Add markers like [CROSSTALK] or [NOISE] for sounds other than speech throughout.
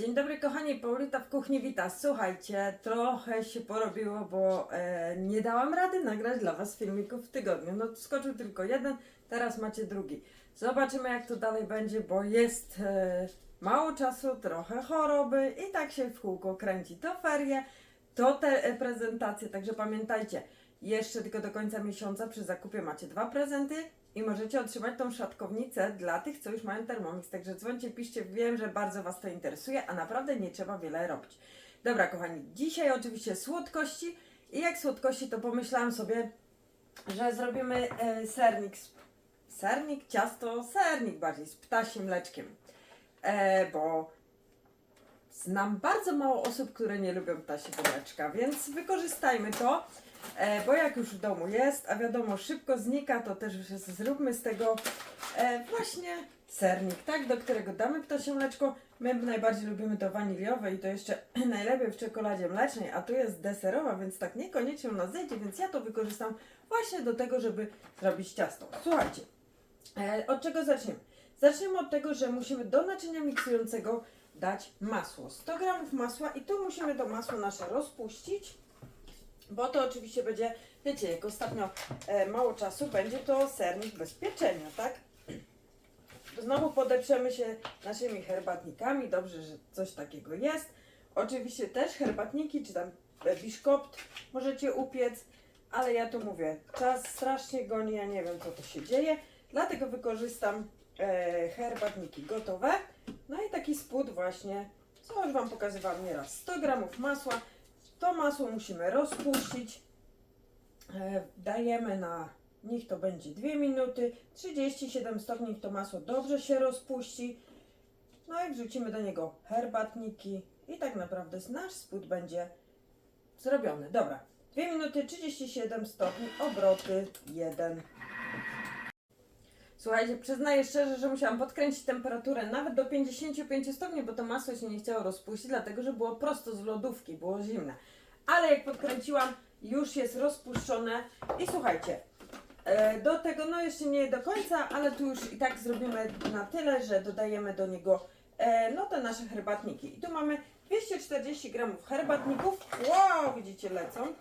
Dzień dobry kochani, Paulita w kuchni wita. Słuchajcie, trochę się porobiło, bo e, nie dałam rady nagrać dla Was filmików w tygodniu. No skoczył tylko jeden, teraz macie drugi. Zobaczymy jak to dalej będzie, bo jest e, mało czasu, trochę choroby i tak się w kółko kręci. To ferie, to te e, prezentacje, także pamiętajcie, jeszcze tylko do końca miesiąca przy zakupie macie dwa prezenty i możecie otrzymać tą szatkownicę dla tych, co już mają Thermomix. Także dzwońcie, piszcie, wiem, że bardzo Was to interesuje, a naprawdę nie trzeba wiele robić. Dobra, kochani, dzisiaj oczywiście słodkości i jak słodkości, to pomyślałam sobie, że zrobimy e, sernik, sernik, ciasto, sernik bardziej z ptasim mleczkiem, e, bo znam bardzo mało osób, które nie lubią ptasiego mleczka, więc wykorzystajmy to. E, bo jak już w domu jest, a wiadomo, szybko znika, to też zróbmy z tego e, właśnie sernik, tak, do którego damy ptasie mleczko. My najbardziej lubimy to waniliowe i to jeszcze [CLEARS THROAT] najlepiej w czekoladzie mlecznej, a tu jest deserowa, więc tak niekoniecznie u nas zejdzie, więc ja to wykorzystam właśnie do tego, żeby zrobić ciasto. Słuchajcie, e, od czego zaczniemy? Zaczniemy od tego, że musimy do naczynia miksującego dać masło. 100 gramów masła i tu musimy to masło nasze rozpuścić. Bo to oczywiście będzie, wiecie, jak ostatnio e, mało czasu, będzie to sernik bez pieczenia, tak? Znowu podeprzemy się naszymi herbatnikami. Dobrze, że coś takiego jest. Oczywiście też herbatniki, czy tam e, biszkopt możecie upiec, ale ja tu mówię, czas strasznie goni, ja nie wiem co to się dzieje, dlatego wykorzystam e, herbatniki gotowe. No i taki spód właśnie, co już Wam pokazywałam nieraz, 100 gramów masła, to masło musimy rozpuścić. E, Dajemy na, niech to będzie 2 minuty, 37 stopni, to masło dobrze się rozpuści. No i wrzucimy do niego herbatniki i tak naprawdę nasz spód będzie zrobiony. Dobra, 2 minuty, 37 stopni, obroty 1. Słuchajcie, przyznaję szczerze, że musiałam podkręcić temperaturę nawet do 55 stopni, bo to masło się nie chciało rozpuścić, dlatego że było prosto z lodówki, było zimne. Ale jak podkręciłam, już jest rozpuszczone i słuchajcie, e, do tego, no jeszcze nie do końca, ale tu już i tak zrobimy na tyle, że dodajemy do niego e, no te nasze herbatniki. I tu mamy 240 gramów herbatników. Wow, widzicie, lecą.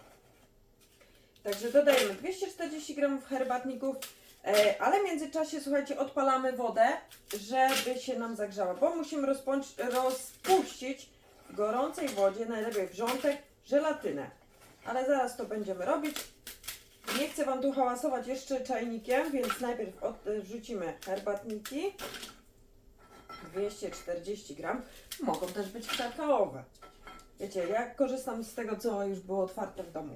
Także dodajemy 240 gramów herbatników, ale w międzyczasie, słuchajcie, odpalamy wodę, żeby się nam zagrzała, bo musimy rozpuścić w gorącej wodzie, najlepiej wrzątek, żelatynę. Ale zaraz to będziemy robić. Nie chcę Wam tu hałasować jeszcze czajnikiem, więc najpierw od, e, wrzucimy herbatniki. 240 gram. Mogą też być kakaowe. Wiecie, ja korzystam z tego, co już było otwarte w domu.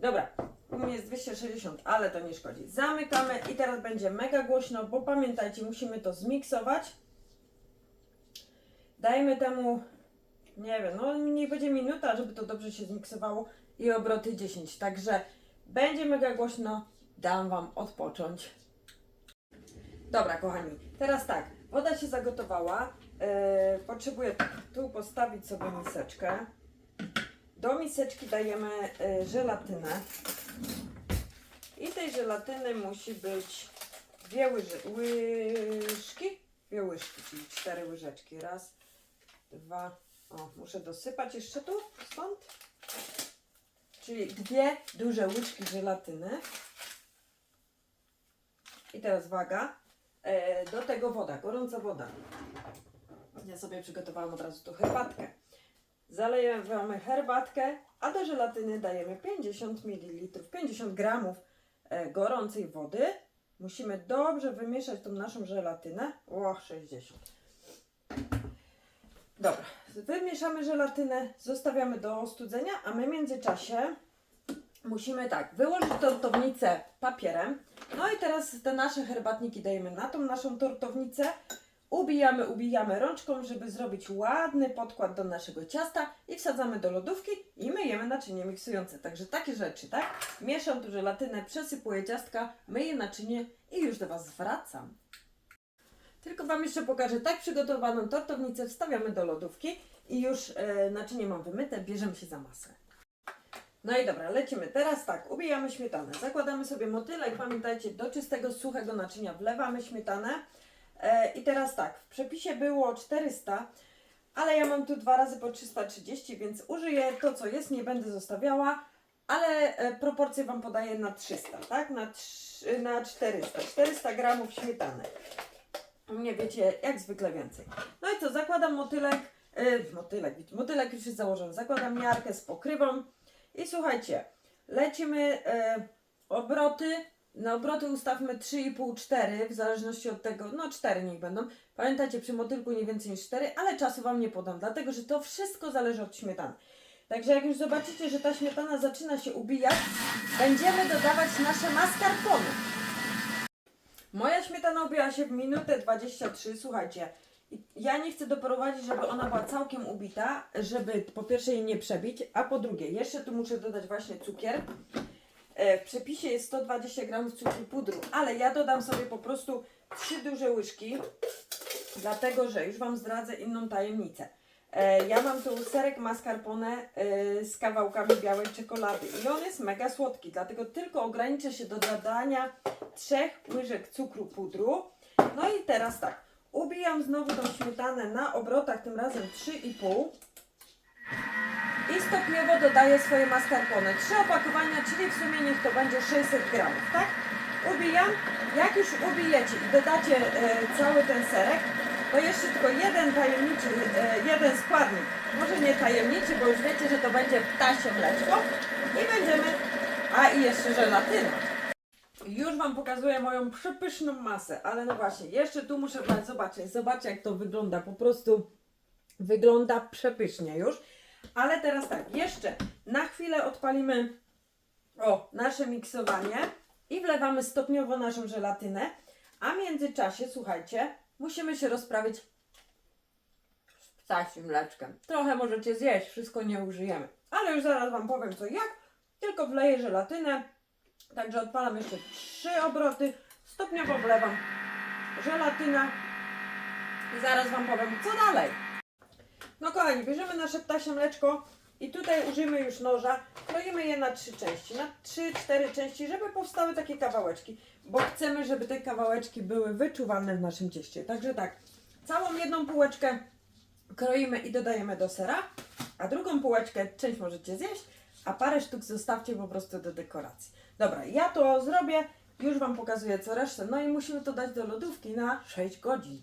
Dobra, u mnie jest 260, ale to nie szkodzi. Zamykamy i teraz będzie mega głośno, bo pamiętajcie, musimy to zmiksować. Dajmy temu, nie wiem, no niech będzie minuta, żeby to dobrze się zmiksowało i obroty 10. Także będzie mega głośno, dam Wam odpocząć. Dobra, kochani, teraz tak, woda się zagotowała. Yy, potrzebuję tu postawić sobie miseczkę. Do miseczki dajemy y, żelatynę. I tej żelatyny musi być dwie łyży, łyżki. Dwie łyżki, czyli cztery łyżeczki. Raz, dwa. O, muszę dosypać jeszcze tu, stąd. Czyli dwie duże łyżki żelatyny. I teraz waga. E, do tego woda, gorąca woda. Ja sobie przygotowałam od razu tu herbatkę. Zalejemy herbatkę, a do żelatyny dajemy 50 ml, 50 gramów e, gorącej wody. Musimy dobrze wymieszać tą naszą żelatynę. O, 60. Dobra, wymieszamy żelatynę, zostawiamy do ostudzenia, a my w międzyczasie musimy tak, wyłożyć tortownicę papierem. No i teraz te nasze herbatniki dajemy na tą naszą tortownicę. Ubijamy, ubijamy rączką, żeby zrobić ładny podkład do naszego ciasta i wsadzamy do lodówki i myjemy naczynie miksujące. Także takie rzeczy, tak? Mieszam tu żelatynę, przesypuję ciastka, myję naczynie i już do Was wracam. Tylko Wam jeszcze pokażę tak przygotowaną tortownicę, wstawiamy do lodówki i już e, naczynie mam wymyte, bierzemy się za masę. No i dobra, lecimy. Teraz tak, ubijamy śmietanę. Zakładamy sobie motylek. Pamiętajcie, do czystego, suchego naczynia wlewamy śmietanę. E, I teraz tak, w przepisie było 400, ale ja mam tu dwa razy po 330, więc użyję to, co jest, nie będę zostawiała, ale e, proporcje Wam podaję na 300, tak? Na, trz- na 400. 400 gramów śmietany. U mnie wiecie, jak zwykle więcej. No i co, zakładam motylek, yy, motylek, motylek już jest założony. Zakładam miarkę z pokrywą i słuchajcie, lecimy e, obroty. Na obroty ustawmy 3,5-4, w zależności od tego, no 4 niech będą. Pamiętajcie, przy motylku nie więcej niż 4, ale czasu Wam nie podam, dlatego że to wszystko zależy od śmietany. Także jak już zobaczycie, że ta śmietana zaczyna się ubijać, będziemy dodawać nasze mascarpone. Moja śmietana ubiła się w minutę 23, słuchajcie. Ja nie chcę doprowadzić, żeby ona była całkiem ubita, żeby po pierwsze jej nie przebić, a po drugie, jeszcze tu muszę dodać właśnie cukier. E, W przepisie jest 120 g cukru pudru, ale ja dodam sobie po prostu 3 duże łyżki, dlatego że już Wam zdradzę inną tajemnicę. E, Ja mam tu serek mascarpone e, z kawałkami białej czekolady i on jest mega słodki, dlatego tylko ograniczę się do dodania 3 łyżek cukru pudru. No i teraz tak, ubijam znowu tą śmietanę na obrotach, tym razem 3,5 i stopniowo dodaję swoje mascarpone. Trzy opakowania, czyli w sumie niech to będzie 600 gramów, tak? Ubijam. Jak już ubijecie i dodacie e, cały ten serek, to jeszcze tylko jeden tajemniczy, e, jeden składnik. Może nie tajemniczy, bo już wiecie, że to będzie ptasie mleczko. I będziemy, a i jeszcze żelatyna. Już Wam pokazuję moją przepyszną masę, ale no właśnie, jeszcze tu muszę dać, zobaczyć, zobaczcie jak to wygląda, po prostu wygląda przepysznie już. Ale teraz tak, jeszcze na chwilę odpalimy o, nasze miksowanie i wlewamy stopniowo naszą żelatynę, a w międzyczasie, słuchajcie, musimy się rozprawić z ptasim mleczkiem. Trochę możecie zjeść, wszystko nie użyjemy, ale już zaraz Wam powiem co jak, tylko wleję żelatynę, także odpalam jeszcze trzy obroty, stopniowo wlewam żelatynę i zaraz Wam powiem co dalej. No kochani, bierzemy nasze ptasie mleczko i tutaj użyjmy już noża, kroimy je na trzy części, na trzy, cztery części, żeby powstały takie kawałeczki, bo chcemy, żeby te kawałeczki były wyczuwalne w naszym cieście. Także tak, całą jedną półeczkę kroimy i dodajemy do sera, a drugą półeczkę, część możecie zjeść, a parę sztuk zostawcie po prostu do dekoracji. Dobra, ja to zrobię, już Wam pokazuję co resztę, no i musimy to dać do lodówki na 6 godzin.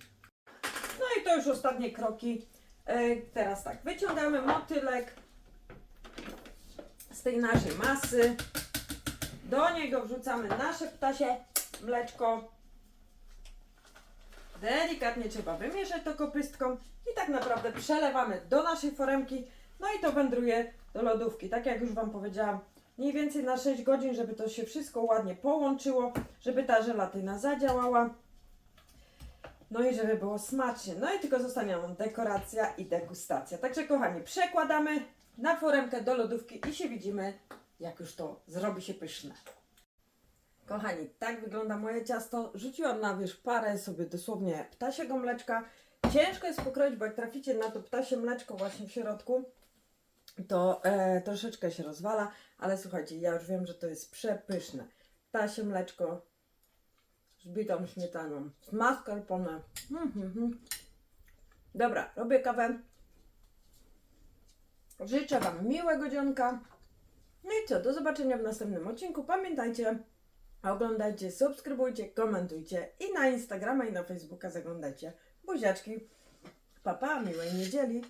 No i to już ostatnie kroki. E, Teraz tak, wyciągamy motylek z tej naszej masy. Do niego wrzucamy nasze ptasie mleczko. Delikatnie trzeba wymieszać to kopystką i tak naprawdę przelewamy do naszej foremki. No i to wędruje do lodówki. Tak jak już Wam powiedziałam, mniej więcej na 6 godzin, żeby to się wszystko ładnie połączyło, żeby ta żelatyna zadziałała. No i żeby było smacznie. No i tylko zostanie nam dekoracja i degustacja. Także kochani, przekładamy na foremkę do lodówki i się widzimy, jak już to zrobi się pyszne. Kochani, tak wygląda moje ciasto. Rzuciłam na wierzch parę sobie dosłownie ptasiego mleczka. Ciężko jest pokroić, bo jak traficie na to ptasie mleczko właśnie w środku, to e, troszeczkę się rozwala, ale słuchajcie, ja już wiem, że to jest przepyszne. Ptasie mleczko z bitą śmietaną, z mascarpone. Mm, mm. Dobra, robię kawę. Życzę Wam miłego dzionka. No i co, do zobaczenia w następnym odcinku. Pamiętajcie, oglądajcie, subskrybujcie, komentujcie i na Instagrama i na Facebooka zaglądajcie. Buziaczki. Papa, miłej niedzieli.